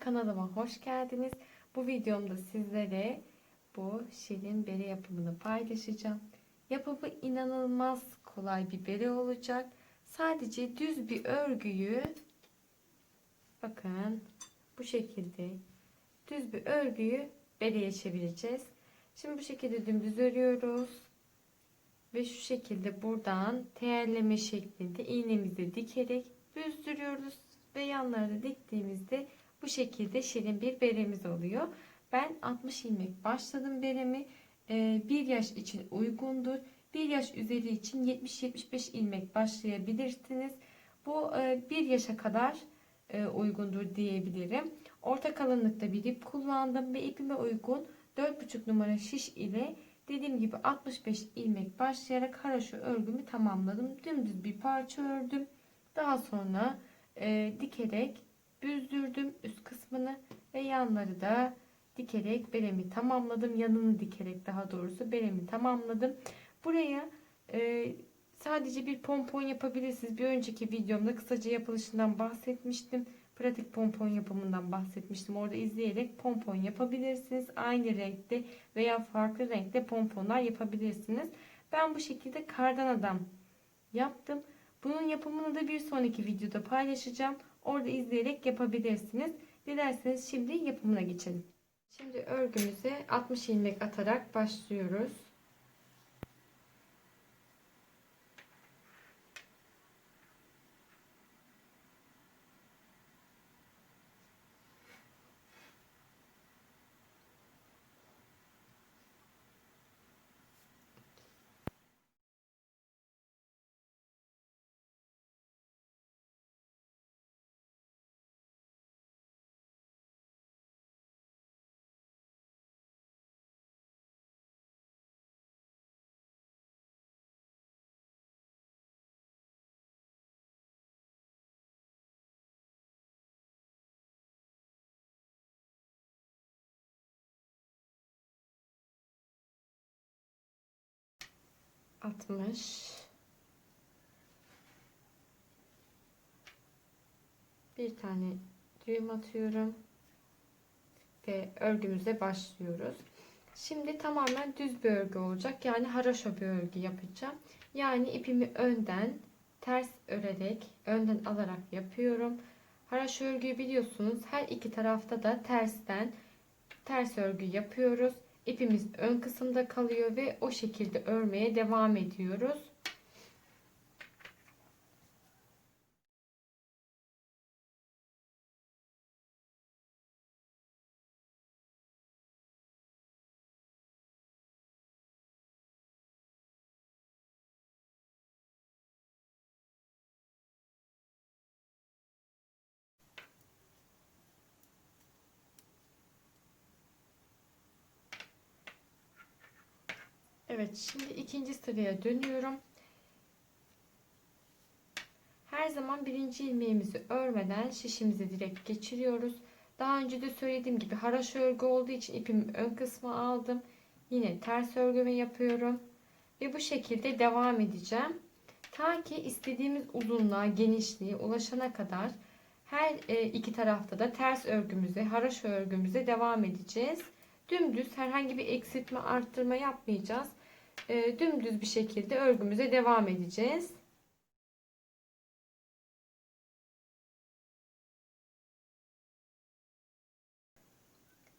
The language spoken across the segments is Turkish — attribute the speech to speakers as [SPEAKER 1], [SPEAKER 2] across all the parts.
[SPEAKER 1] Kanalıma hoş geldiniz. Bu videomda sizlere bu şirin bere yapımını paylaşacağım. Yapımı inanılmaz kolay bir bere olacak. Sadece düz bir örgüyü bakın bu şekilde düz bir örgüyü bereye çevireceğiz. Şimdi bu şekilde dümdüz örüyoruz. Ve şu şekilde buradan teyelleme şeklinde iğnemizi dikerek büzdürüyoruz ve yanlarını diktiğimizde bu şekilde şirin bir beremiz oluyor. Ben 60 ilmek başladım beremi. 1 yaş için uygundur. 1 yaş üzeri için 70-75 ilmek başlayabilirsiniz. Bu 1 yaşa kadar uygundur diyebilirim. Orta kalınlıkta bir ip kullandım ve ipime uygun 4,5 numara şiş ile dediğim gibi 65 ilmek başlayarak haraşo örgümü tamamladım. Dümdüz bir parça ördüm. Daha sonra e, dikerek büzdürdüm üst kısmını ve yanları da dikerek beremi tamamladım. Yanını dikerek daha doğrusu beremi tamamladım. Buraya e, sadece bir pompon yapabilirsiniz. Bir önceki videomda kısaca yapılışından bahsetmiştim. Pratik pompon yapımından bahsetmiştim. Orada izleyerek pompon yapabilirsiniz. Aynı renkte veya farklı renkte pomponlar yapabilirsiniz. Ben bu şekilde kardan adam yaptım. Bunun yapımını da bir sonraki videoda paylaşacağım. Orada izleyerek yapabilirsiniz. Dilerseniz şimdi yapımına geçelim. Şimdi örgümüze 60 ilmek atarak başlıyoruz. Altmış. Bir tane düğüm atıyorum. Ve örgümüze başlıyoruz. Şimdi tamamen düz bir örgü olacak. Yani haraşo bir örgü yapacağım. Yani ipimi önden ters örerek, önden alarak yapıyorum. Haraşo örgüyü biliyorsunuz. Her iki tarafta da tersten ters örgü yapıyoruz. İpimiz ön kısımda kalıyor ve o şekilde örmeye devam ediyoruz. Evet şimdi ikinci sıraya dönüyorum. Her zaman birinci ilmeğimizi örmeden şişimizi direkt geçiriyoruz. Daha önce de söylediğim gibi haraş örgü olduğu için ipimi ön kısmı aldım. Yine ters örgümü yapıyorum. Ve bu şekilde devam edeceğim. Ta ki istediğimiz uzunluğa, genişliğe ulaşana kadar her e, iki tarafta da ters örgümüze, haraş örgümüze devam edeceğiz. Dümdüz herhangi bir eksiltme, arttırma yapmayacağız e, dümdüz bir şekilde örgümüze devam edeceğiz.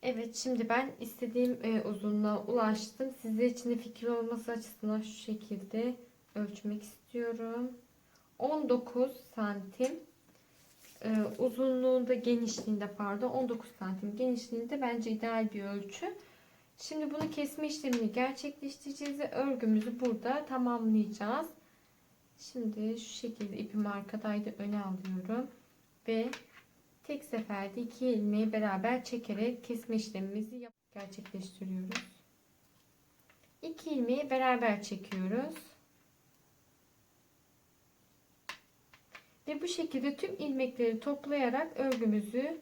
[SPEAKER 1] Evet şimdi ben istediğim e, uzunluğa ulaştım. Sizler için de fikir olması açısından şu şekilde ölçmek istiyorum. 19 santim e, uzunluğunda genişliğinde pardon 19 santim genişliğinde bence ideal bir ölçü. Şimdi bunu kesme işlemini gerçekleştireceğiz ve örgümüzü burada tamamlayacağız. Şimdi şu şekilde ipimi arkadaydı öne alıyorum ve tek seferde iki ilmeği beraber çekerek kesme işlemimizi gerçekleştiriyoruz. İki ilmeği beraber çekiyoruz. Ve bu şekilde tüm ilmekleri toplayarak örgümüzü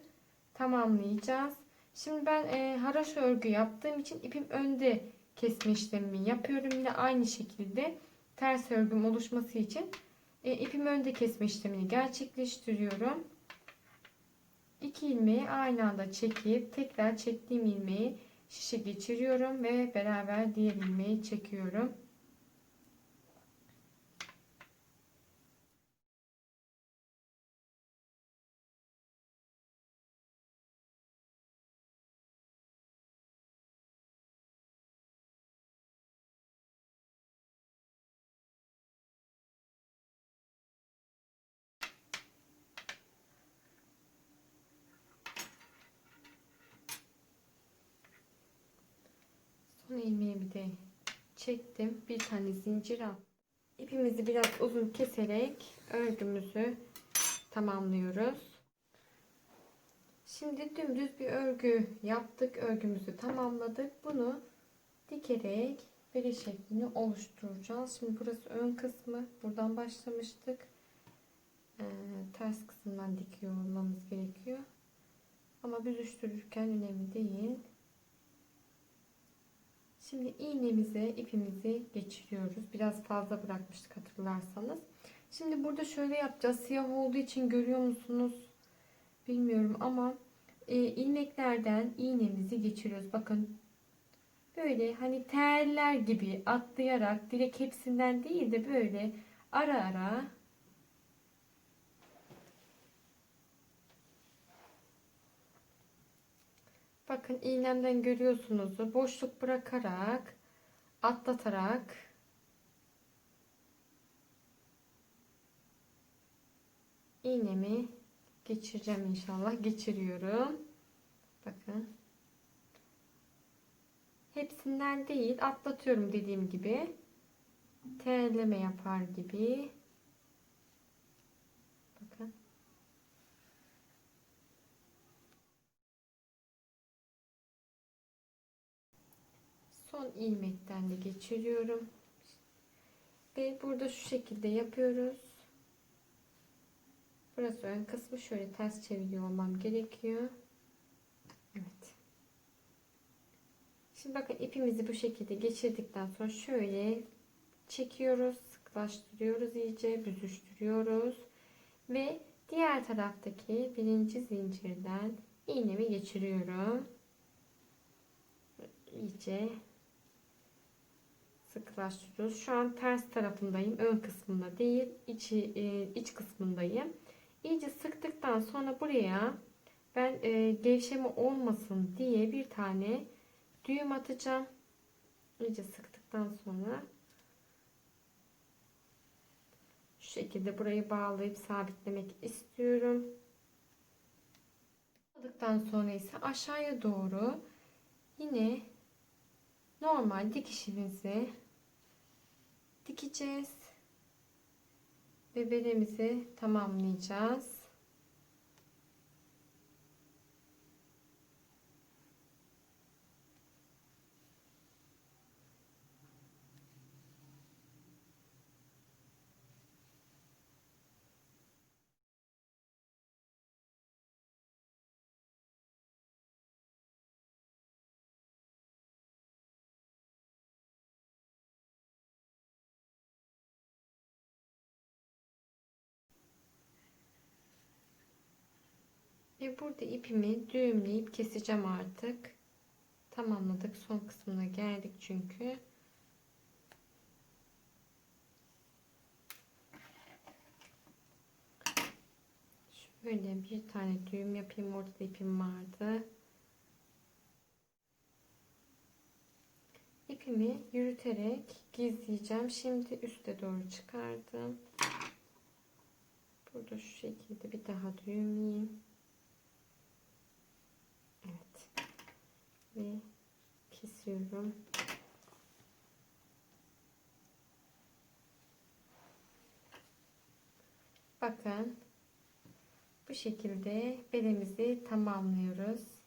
[SPEAKER 1] tamamlayacağız. Şimdi ben e, haraşo örgü yaptığım için ipim önde kesme işlemimi yapıyorum. Yine aynı şekilde ters örgüm oluşması için e, ipim önde kesme işlemini gerçekleştiriyorum. iki ilmeği aynı anda çekip tekrar çektiğim ilmeği şişe geçiriyorum ve beraber diğer ilmeği çekiyorum. Son ilmeğimi de çektim. Bir tane zincir al. İpimizi biraz uzun keserek örgümüzü tamamlıyoruz. Şimdi dümdüz bir örgü yaptık. Örgümüzü tamamladık. Bunu dikerek bere şeklini oluşturacağız. Şimdi burası ön kısmı. Buradan başlamıştık. Ee, ters kısımdan dikiyor olmamız gerekiyor. Ama büzüştürürken önemli değil. Şimdi iğnemize ipimizi geçiriyoruz. Biraz fazla bırakmıştık hatırlarsanız. Şimdi burada şöyle yapacağız. Siyah olduğu için görüyor musunuz? Bilmiyorum ama e, ilmeklerden iğnemizi geçiriyoruz. Bakın böyle hani teller gibi atlayarak direkt hepsinden değil de böyle ara ara Bakın iğnemden görüyorsunuz. Boşluk bırakarak atlatarak iğnemi geçireceğim inşallah. Geçiriyorum. Bakın. Hepsinden değil atlatıyorum dediğim gibi. Terleme yapar gibi. Bakın. Son ilmekten de geçiriyorum. Ve burada şu şekilde yapıyoruz. Burası ön kısmı. Şöyle ters çeviriyor olmam gerekiyor. Evet. Şimdi bakın ipimizi bu şekilde geçirdikten sonra şöyle çekiyoruz sıklaştırıyoruz iyice büzüştürüyoruz. Ve diğer taraftaki birinci zincirden iğnemi geçiriyorum. İyice sıkılaştırıyoruz. Şu an ters tarafındayım. Ön kısmında değil. içi, e, iç kısmındayım. İyice sıktıktan sonra buraya ben e, gevşeme olmasın diye bir tane düğüm atacağım. İyice sıktıktan sonra şu şekilde burayı bağlayıp sabitlemek istiyorum. Aldıktan sonra ise aşağıya doğru yine normal dikişimizi dikeceğiz ve beremizi tamamlayacağız. Ve burada ipimi düğümleyip keseceğim artık. Tamamladık. Son kısmına geldik çünkü. Şöyle bir tane düğüm yapayım. Orada da ipim vardı. İpimi yürüterek gizleyeceğim. Şimdi üste doğru çıkardım. Burada şu şekilde bir daha düğümleyeyim. Ve kesiyorum. Bakın bu şekilde belimizi tamamlıyoruz.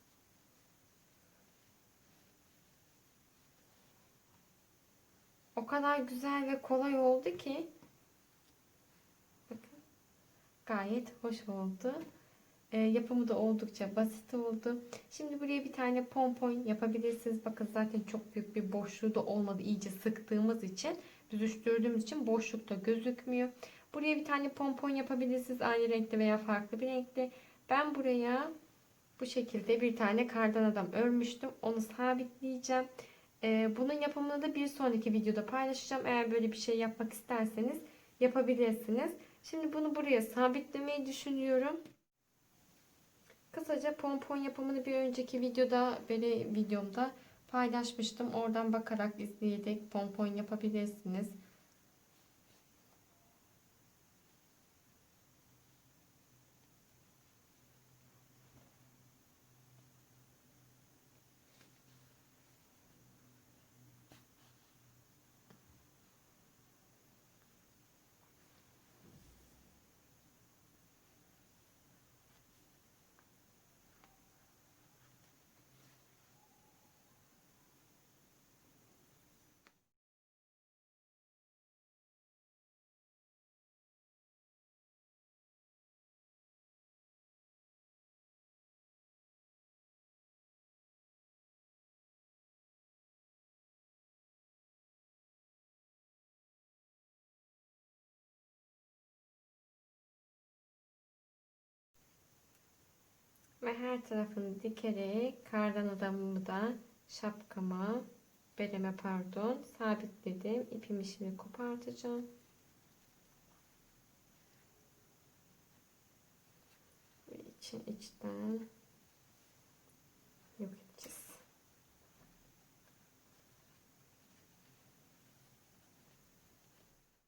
[SPEAKER 1] O kadar güzel ve kolay oldu ki bakın gayet hoş oldu. E, yapımı da oldukça basit oldu. Şimdi buraya bir tane pompon yapabilirsiniz. Bakın zaten çok büyük bir boşluğu da olmadı. İyice sıktığımız için, büzüştürdüğümüz için boşlukta gözükmüyor. Buraya bir tane pompon yapabilirsiniz. Aynı renkte veya farklı bir renkte. Ben buraya bu şekilde bir tane kardan adam örmüştüm. Onu sabitleyeceğim. Ee, bunun yapımını da bir sonraki videoda paylaşacağım. Eğer böyle bir şey yapmak isterseniz yapabilirsiniz. Şimdi bunu buraya sabitlemeyi düşünüyorum. Kısaca pompon yapımını bir önceki videoda böyle videomda paylaşmıştım. Oradan bakarak izleyerek pompon yapabilirsiniz. Ve her tarafını dikerek kardan adamımı da şapkama, bereme pardon sabitledim. İpimi şimdi kopartacağım. Ve için içten yok edeceğiz.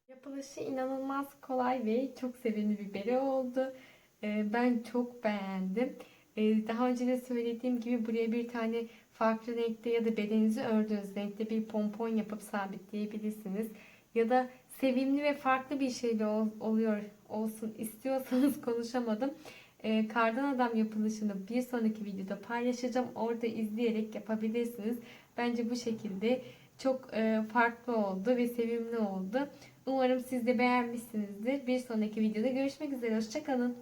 [SPEAKER 1] Yapılışı inanılmaz kolay ve çok sevimli bir bere oldu. Ee, Ben çok beğendim. Ee, Daha önce de söylediğim gibi buraya bir tane farklı renkte ya da bedeninizi ördüğünüz renkte bir pompon yapıp sabitleyebilirsiniz. Ya da sevimli ve farklı bir şey de ol- oluyor olsun istiyorsanız konuşamadım. Ee, Kardan adam yapılışını bir sonraki videoda paylaşacağım. Orada izleyerek yapabilirsiniz. Bence bu şekilde çok e, farklı oldu ve sevimli oldu. Umarım siz de beğenmişsinizdir. Bir sonraki videoda görüşmek üzere. Hoşçakalın.